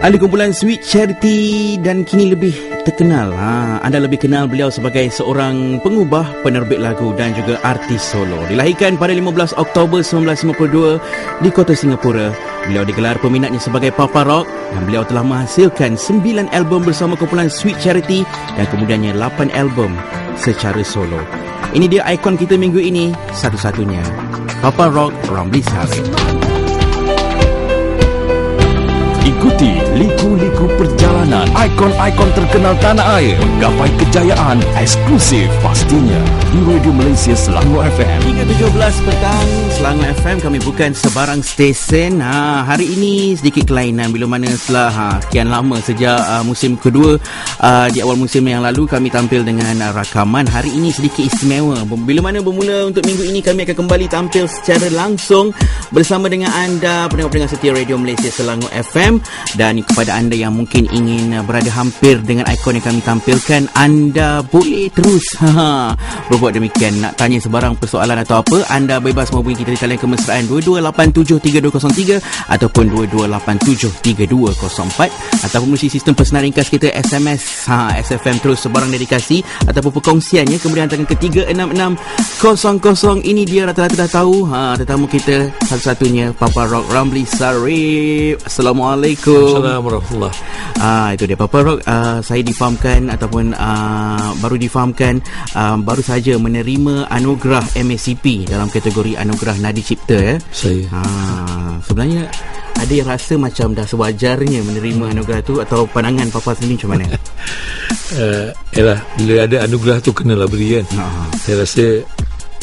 Ahli kumpulan Sweet Charity dan kini lebih terkenal. Ha, anda lebih kenal beliau sebagai seorang pengubah, penerbit lagu dan juga artis solo. Dilahirkan pada 15 Oktober 1952 di kota Singapura. Beliau digelar peminatnya sebagai Papa Rock dan beliau telah menghasilkan 9 album bersama kumpulan Sweet Charity dan kemudiannya 8 album secara solo. Ini dia ikon kita minggu ini, satu-satunya. Papa Rock Ramli Sarip. Ikuti liku-liku perjalanan ikon-ikon terkenal tanah air menggapai kejayaan eksklusif pastinya di Radio Malaysia Selangor FM. 3.17 petang Selangor FM kami bukan sebarang stesen. Ha, hari ini sedikit kelainan bila mana setelah ha, kian lama sejak uh, musim kedua uh, di awal musim yang lalu kami tampil dengan uh, rakaman. Hari ini sedikit istimewa. Bila mana bermula untuk minggu ini kami akan kembali tampil secara langsung bersama dengan anda pendengar-pendengar setia Radio Malaysia Selangor FM dan kepada anda yang mungkin ingin uh, berada hampir dengan ikon yang kami tampilkan anda boleh terus. Berbuat demikian nak tanya sebarang persoalan atau apa anda bebas menghubungi kita di talian kemesraan 22873203 ataupun 22873204 ataupun melalui sistem pesanan ringkas kita SMS ha, SFM terus sebarang dedikasi ataupun perkongsiannya. Kemudian hantarkan ke 36600 ini dia rata-rata dah tahu. Ha, tetamu kita. Satu-satunya Papa Rock Ramli Sarip Assalamualaikum Assalamualaikum warahmatullahi Ah itu dia Papa Rock uh, saya difahamkan ataupun uh, baru difahamkan uh, baru saja menerima anugerah MSCP dalam kategori anugerah Nadi Cipta ya. Saya Ha, sebenarnya ada yang rasa macam dah sewajarnya menerima anugerah tu atau pandangan Papa sendiri macam mana? uh, Yalah Bila ada anugerah tu Kenalah beri kan Ha. Saya rasa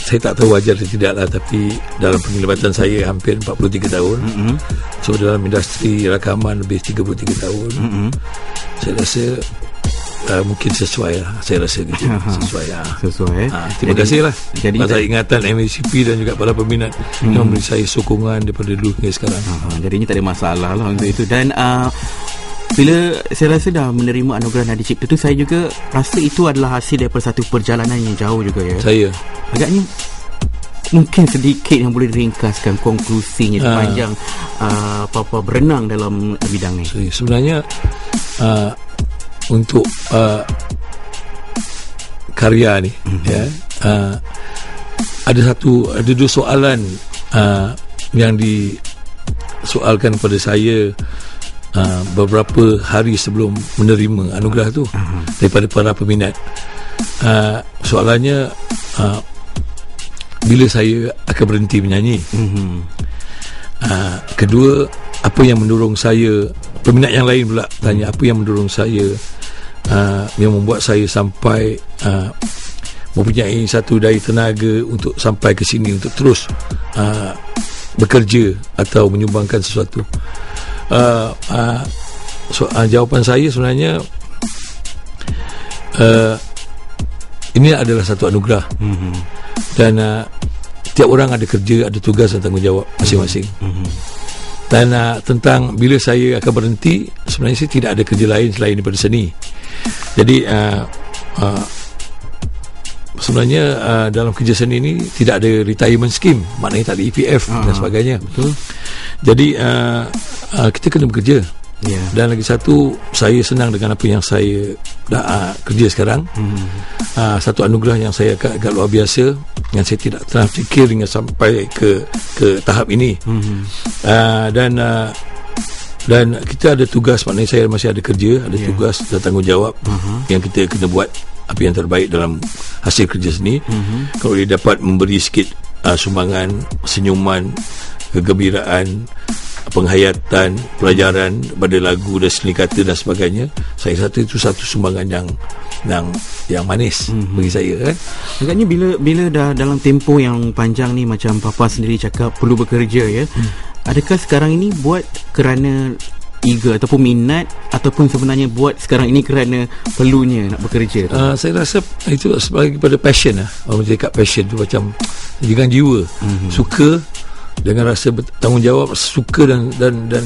Saya tak tahu wajar atau tidak lah Tapi Dalam penglibatan saya Hampir 43 tahun. Mm-hmm. So dalam industri rakaman Lebih 33 tahun Mm-hmm. Saya rasa uh, Mungkin sesuai lah. Saya rasa gitu. Sesuai lah Sesuai. Ha, terima Jadi- kasih lah. jadi- Atas ingatan MACP dan juga para peminat Hmm. Yang memberi saya sokongan Daripada dulu hingga sekarang. Ha, jadinya tak ada masalah lah untuk itu. Dan uh, bila saya rasa dah menerima anugerah Nadi Cipta tu saya juga rasa itu adalah hasil daripada satu perjalanan yang jauh juga ya. Saya Agaknya mungkin sedikit yang boleh diringkaskan konklusinya Ah. sepanjang uh, Papa berenang dalam bidang ni. Sorry, sebenarnya uh, untuk uh, karya ni mm-hmm. ya uh, ada satu ada dua soalan uh, yang disoalkan kepada saya uh, beberapa hari sebelum menerima anugerah tu uh-huh. daripada para peminat uh, soalannya uh, bila saya akan berhenti menyanyi Mhm. Uh, kedua apa yang mendorong saya peminat yang lain pula tanya apa yang mendorong saya uh, yang membuat saya sampai uh, mempunyai satu daya tenaga untuk sampai ke sini untuk terus uh, bekerja atau menyumbangkan sesuatu uh, uh, so, uh, jawapan saya sebenarnya uh, ini adalah satu anugerah. Mhm. dan uh, tiap orang ada kerja ada tugas dan tanggungjawab masing-masing. Mhm. dan uh, tentang bila saya akan berhenti sebenarnya saya tidak ada kerja lain selain daripada seni. Jadi uh, uh, sebenarnya uh, dalam kerja seni ini tidak ada retirement scheme. Maknanya tak ada EPF Ah, dan sebagainya. Betul? jadi uh, uh, kita kena bekerja Ya. dan lagi satu saya senang dengan apa yang saya dah uh, kerja sekarang Mhm. uh, satu anugerah yang saya agak, agak luar biasa yang saya tidak pernah fikir hingga sampai ke ke tahap ini Mhm. uh, dan uh, dan kita ada tugas maknanya saya masih ada kerja ada yeah. tugas dan tanggungjawab Mhm. yang kita kena buat apa yang terbaik dalam hasil kerja seni Mhm. kalau dia dapat memberi sikit uh, sumbangan senyuman kegembiraan penghayatan pelajaran pada lagu dan seni kata dan sebagainya saya rasa itu satu sumbangan yang yang yang manis mm-hmm. bagi saya kan Agaknya bila bila dah dalam tempoh yang panjang ni macam papa sendiri cakap perlu bekerja ya. Hmm. Adakah sekarang ini buat kerana eager ataupun minat ataupun sebenarnya buat sekarang ini kerana perlunya nak bekerja? Uh, saya rasa itu sebagai pada passion lah. Orang cakap passion tu macam dengan jiwa. Mm-hmm. Suka dengan rasa bertanggungjawab, suka dan dan dan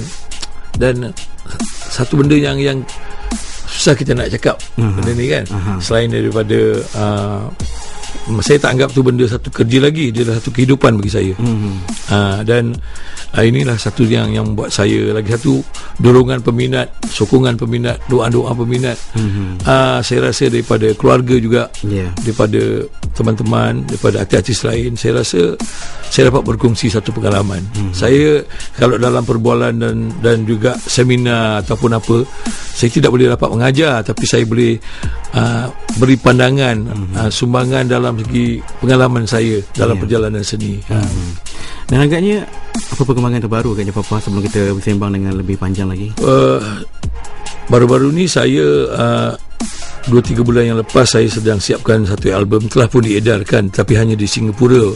dan satu benda yang yang susah kita nak cakap uh-huh. benda ni kan. Aha. Selain daripada uh, saya tak anggap tu benda satu kerja lagi, dia adalah satu kehidupan bagi saya. Mhm. Uh, dan uh, inilah satu yang yang membuat saya lagi satu dorongan peminat sokongan peminat doa-doa peminat mm-hmm. uh, saya rasa daripada keluarga juga Yeah. daripada teman-teman daripada artis-artis lain saya rasa saya dapat berkongsi satu pengalaman mm-hmm. saya kalau dalam perbualan dan dan juga seminar ataupun apa saya tidak boleh dapat mengajar tapi saya boleh uh, beri pandangan mm-hmm. uh, sumbangan dalam segi pengalaman saya dalam Yeah. perjalanan seni uh, Hmm. Dan agaknya apa perkembangan terbaru agaknya Papa sebelum kita bersembang dengan lebih panjang lagi? uh, baru-baru ni saya uh, 2-3 bulan yang lepas saya sedang siapkan satu album telah pun diedarkan tapi hanya di Singapura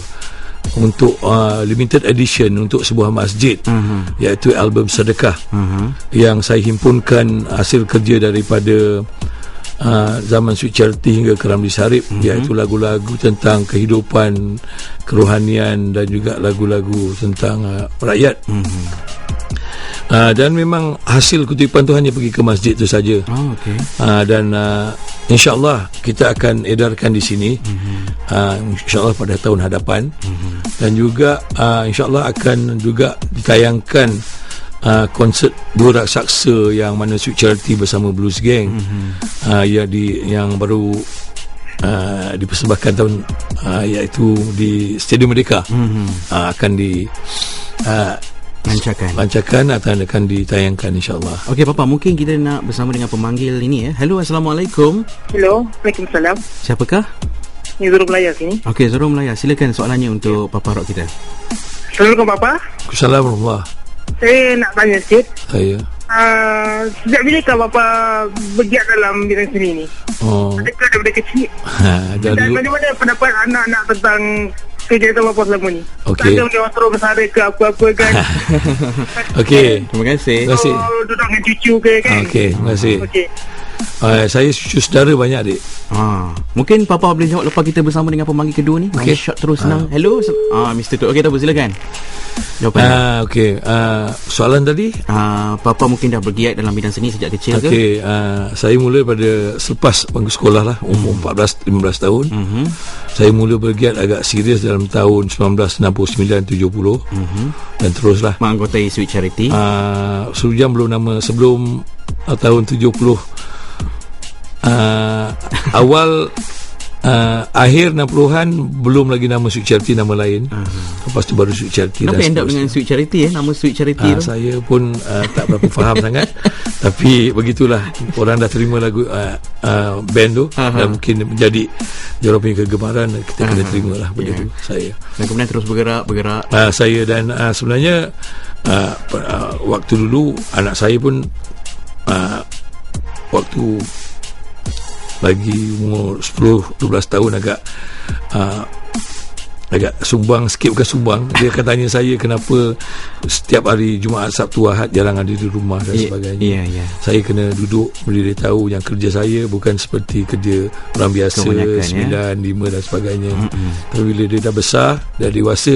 untuk uh, limited edition untuk sebuah masjid Mhm. iaitu album sedekah Mhm. yang saya himpunkan hasil kerja daripada uh, zaman Sweet Charity hingga ke Ramli Sarip mm-hmm. iaitu lagu-lagu tentang kehidupan kerohanian dan juga lagu-lagu tentang uh, rakyat Mhm. uh, dan memang hasil kutipan tu hanya pergi ke masjid tu saja Oh, okey. uh, dan uh, insyaallah kita akan edarkan di sini mm-hmm. uh, insyaallah pada tahun hadapan mm-hmm. dan juga uh, insyaallah akan juga ditayangkan uh, konsert dua raksasa yang mana Sweet Charity bersama Blues Gang mm-hmm. uh, yang di yang baru uh, dipersembahkan tahun uh, iaitu di Stadium Merdeka mm-hmm. uh, akan di uh, Lancarkan. lancarkan atau akan ditayangkan insyaallah Okey Papa, mungkin kita nak bersama dengan pemanggil ini ya. Hello, Assalamualaikum. Hello, Waalaikumsalam. Siapakah? Ini Zurul Melaya sini. Okey, Zoro Melaya. Silakan soalannya untuk Papa Rock kita. Assalamualaikum Bapa. Assalamualaikum warahmatullahi Saya nak tanya sikit. saya Uh, sejak bilakah Bapa bergiat dalam bidang seni ni? oh Adakah daripada kecil? ha, dah Dan dulu bagaimana pendapat anak-anak tentang kegiatan Bapa selama ni? Okey. Tak ada orang terus bersara ke apa-apa kan? okey Terima kasih. Terima kasih. Oh, duduk dengan cucu ke kan? okey terima kasih Okey. uh, saya cucu saudara banyak adik Ah, mungkin Papa boleh jawab lepas kita bersama dengan pemanggil kedua ni. Okey, Okey. shot terus senang. Hello. se- Ah, Mr. Tu. Okey, tak apa silakan. Jawapannya. ah okey uh, soalan tadi Ah, Papa mungkin dah bergiat dalam bidang seni sejak kecil ke? okey uh, saya mula pada selepas bangku sekolah lah umur 14 15 tahun Mhm. saya mula bergiat agak serius dalam tahun 1969 70 Mhm. dan teruslah Menganggotai Sweet Charity. uh, Surujam belum nama sebelum uh, tahun 70 uh, awal uh, akhir 60-an belum lagi nama Sweet Charity nama lain uh, lepas tu baru Sweet Charity Kenapa end up dengan. Sweet Charity eh? Nama Sweet Charity Ah, tu. saya pun uh, tak berapa faham sangat tapi begitulah orang dah terima lagu uh, uh, band tu Aha. dan mungkin menjadi diorang punya kegemaran kita kena terima lah benda Ya. tu saya Dan kemudian terus bergerak, bergerak. uh, saya dan uh, sebenarnya uh, uh, waktu dulu anak saya pun uh, waktu lagi umur 10 12 tahun agak uh, agak sumbang sikit bukan sumbang dia akan tanya saya kenapa setiap hari Jumaat Sabtu Ahad jarang ada di rumah dan Ya, sebagainya Ya, ya. saya kena duduk beritahu yang kerja saya bukan seperti kerja orang biasa Kebanyakan, ya. sembilan lima dan sebagainya tapi bila dia dah besar dah dewasa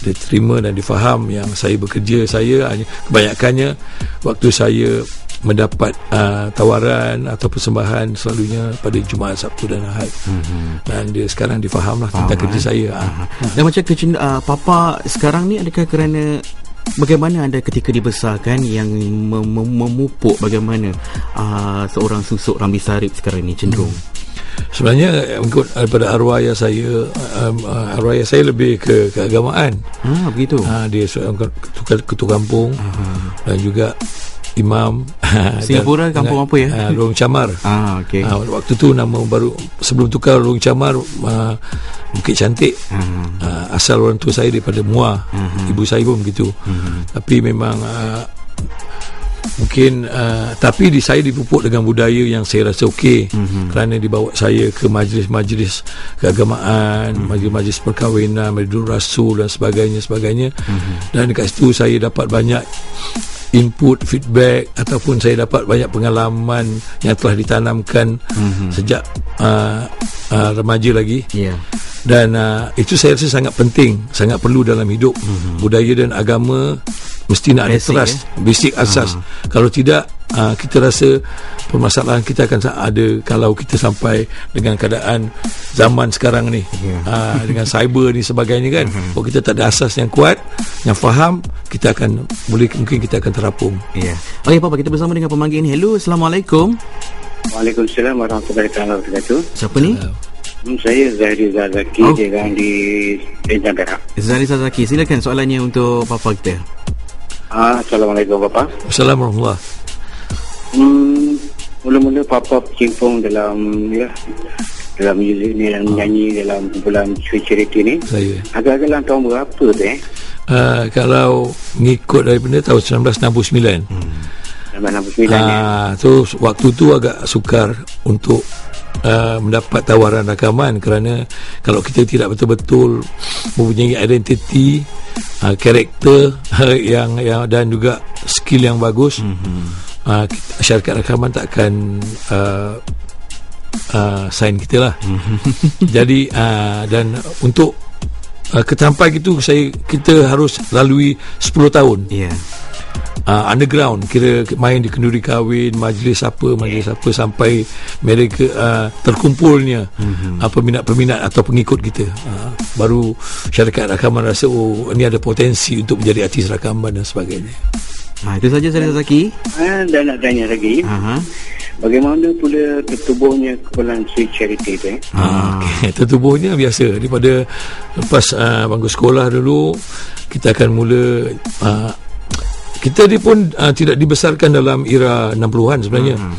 dia terima dan difaham yang saya bekerja saya hanya kebanyakannya waktu saya mendapat uh, tawaran atau persembahan selalunya pada Jumaat Sabtu dan Ahad dan dia sekarang difaham lah tentang Faham, kerja eh? saya ah. Dan macam kecinta uh, Papa sekarang ni adakah kerana Bagaimana anda ketika dibesarkan yang mem- mem- memupuk bagaimana uh, seorang susuk Ramli Sarip sekarang ni cenderung? sebenarnya eh, mengikut daripada arwah ayah saya um, uh, arwah ayah saya lebih ke keagamaan Ah begitu. Ha, dia seorang ketua, ketua kampung. Dan juga imam Singapura Dan- kampung apa ya? Ha, Lorong Camar. Ah okey. Ha, waktu tu nama baru sebelum tukar Lorong Camar uh, Bukit Cantik. Ah. Uh, asal orang tua saya daripada Muar. Ibu saya pun begitu. Tapi memang uh, mungkin uh, tapi di saya dipupuk dengan budaya yang saya rasa okey mm-hmm. kerana dibawa saya ke majlis-majlis keagamaan mm-hmm. majlis-majlis perkahwinan majlis rasul dan sebagainya sebagainya mm-hmm. dan dekat situ saya dapat banyak input feedback ataupun saya dapat banyak pengalaman yang telah ditanamkan mm-hmm. sejak uh, uh, remaja lagi Ya. dan uh, itu saya rasa sangat penting sangat perlu dalam hidup mm-hmm. budaya dan agama mesti nak ada Basic, trust basic asas kalau tidak uh, kita rasa permasalahan kita akan ada kalau kita sampai dengan keadaan zaman sekarang ni Ya. uh, dengan cyber ni sebagainya kan oh kita tak ada asas yang kuat yang faham kita akan boleh mungkin kita akan terapung. Ya. Okey Papa, kita bersama dengan pemanggil ni. Hello, Assalamualaikum. Waalaikumsalam warahmatullahi wabarakatuh. Siapa ni? Hmm, saya Zahri Zazaki Oh. oh. dengan di Bintang Perak. Zari Sazaki. Silakan soalannya untuk Papa kita. Ah, Assalamualaikum Bapa. Assalamualaikum warahmatullahi Hmm, mula-mula Papa bercimpung dalam ya dalam muzik ni dan menyanyi dalam kumpulan Charity ni. saya. Agak-agak dalam tahun berapa tu eh? Uh, kalau ngikut daripada tahun 1969 1969 eh? Ah, tu waktu tu agak sukar untuk uh, mendapat tawaran rakaman kerana kalau kita tidak betul-betul mempunyai identiti uh, karakter uh, yang yang dan juga skill yang bagus mm-hmm. uh, kita, syarikat rakaman takkan uh, uh, sign kita lah jadi uh, dan untuk uh, ketampai itu saya kita harus lalui 10 tahun Ya. Uh, underground kira main di kenduri kahwin majlis apa majlis apa sampai mereka uh, terkumpulnya mm-hmm. uh, peminat-peminat atau pengikut kita uh, baru syarikat rakaman rasa oh ini ada potensi untuk menjadi artis rakaman dan sebagainya Ha, itu saja Zari Sazaki. Ah, dan nak tanya lagi, Aha. bagaimana pula tertubuhnya kumpulan Sweet Charity tu eh? Ah. Okay. Tertubuhnya biasa daripada lepas uh, bangku sekolah dulu kita akan mula uh, kita ni pun uh, tidak dibesarkan dalam era 60-an sebenarnya. Hmm.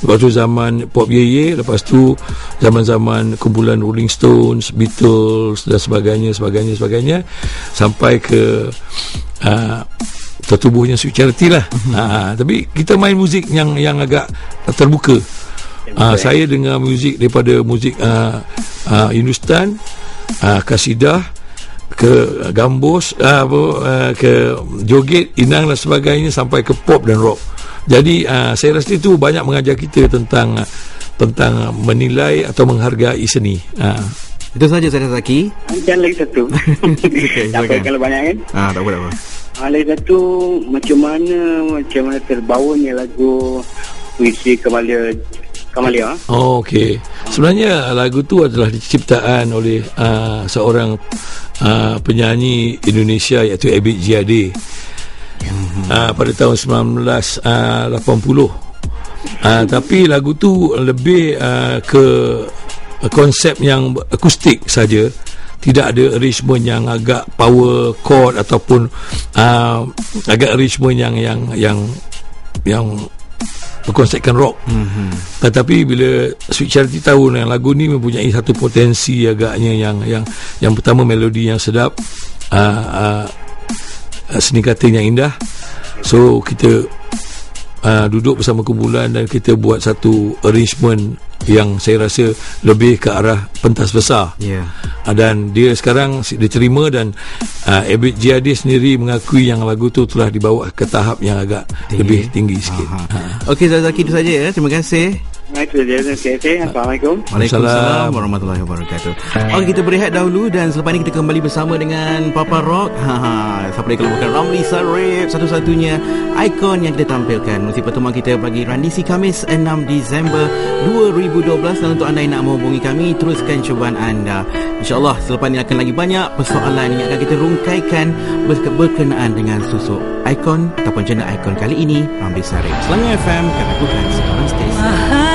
Waktu zaman Pop Yeye Lepas tu Zaman-zaman kumpulan Rolling Stones Beatles Dan sebagainya Sebagainya Sebagainya Sampai ke uh, Tertubuhnya Sweet Charity lah uh, Tapi kita main muzik yang yang agak terbuka uh, Saya dengar muzik daripada muzik uh, uh, Hindustan uh, Kasidah ke gambus uh, apa, uh, ke joget inang dan sebagainya sampai ke pop dan rock jadi uh, saya rasa itu banyak mengajar kita tentang uh, tentang menilai atau menghargai seni uh, Itu saja Zari Sazaki. Dan lagi satu. Okey, tak apa kalau banyak kan? Ah, tak apa, tak apa. Ah, lagi satu macam mana macam mana terbawanya lagu puisi Kamalia Kamalia. Oh, okey. Sebenarnya lagu tu adalah diciptaan oleh uh, seorang uh, penyanyi Indonesia iaitu Abid Jiade. Uh, pada tahun 1980. Uh, tapi lagu tu lebih uh, ke konsep yang akustik saja. Tidak ada arrangement yang agak power chord ataupun uh, agak arrangement yang yang yang yang berkonsepkan rock. Mm-hmm. Tetapi bila Sweet Charity tahu yang lagu ni mempunyai satu potensi agaknya yang yang yang pertama melodi yang sedap, uh, uh, seni kata yang indah. So kita uh, duduk bersama kumpulan dan kita buat satu arrangement yang saya rasa lebih ke arah pentas besar. Ya. Uh, dan dia sekarang diterima dan uh, Abid Jiadi sendiri mengakui yang lagu tu telah dibawa ke tahap yang agak Tinggi. lebih tinggi sikit. Aha. Ha. Okey Zari Sazaki itu saja ya. Terima kasih. Assalamualaikum. Waalaikumsalam warahmatullahi wabarakatuh. Okey kita berehat dahulu dan selepas ini kita kembali bersama dengan Papa Rock. Ha ha. Siapa dia kalau bukan Ramli Sarip satu-satunya ikon yang kita tampilkan. Musik pertemuan kita bagi Randisi Kamis 6 Disember 2012 dan untuk anda yang nak menghubungi kami teruskan cubaan anda. InsyaAllah selepas ini akan lagi banyak persoalan yang akan kita rungkaikan ber- berkenaan dengan susuk ikon ataupun jenda ikon kali ini Ramli Sarip. Selangor FM kami bukan seorang stesen.